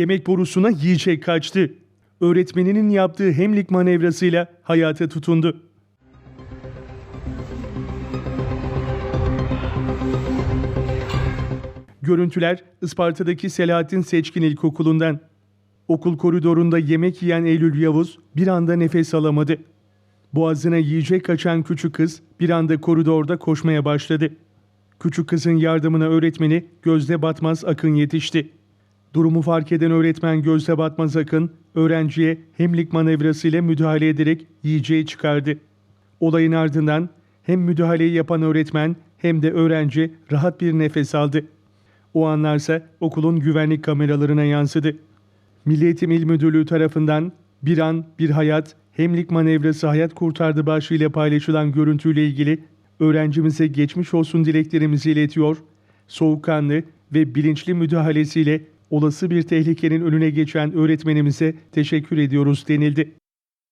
Yemek borusuna yiyecek kaçtı. Öğretmeninin yaptığı hemlik manevrasıyla hayata tutundu. Görüntüler Isparta'daki Selahattin Seçkin İlkokulu'ndan. Okul koridorunda yemek yiyen Eylül Yavuz bir anda nefes alamadı. Boğazına yiyecek kaçan küçük kız bir anda koridorda koşmaya başladı. Küçük kızın yardımına öğretmeni Gözde Batmaz Akın yetişti. Durumu fark eden öğretmen Gözde Batmaz öğrenciye hemlik manevrasıyla müdahale ederek yiyeceği çıkardı. Olayın ardından hem müdahaleyi yapan öğretmen hem de öğrenci rahat bir nefes aldı. O anlarsa okulun güvenlik kameralarına yansıdı. Milli Eğitim İl Müdürlüğü tarafından bir an bir hayat hemlik manevrası hayat kurtardı başlığıyla paylaşılan görüntüyle ilgili öğrencimize geçmiş olsun dileklerimizi iletiyor. Soğukkanlı ve bilinçli müdahalesiyle olası bir tehlikenin önüne geçen öğretmenimize teşekkür ediyoruz denildi.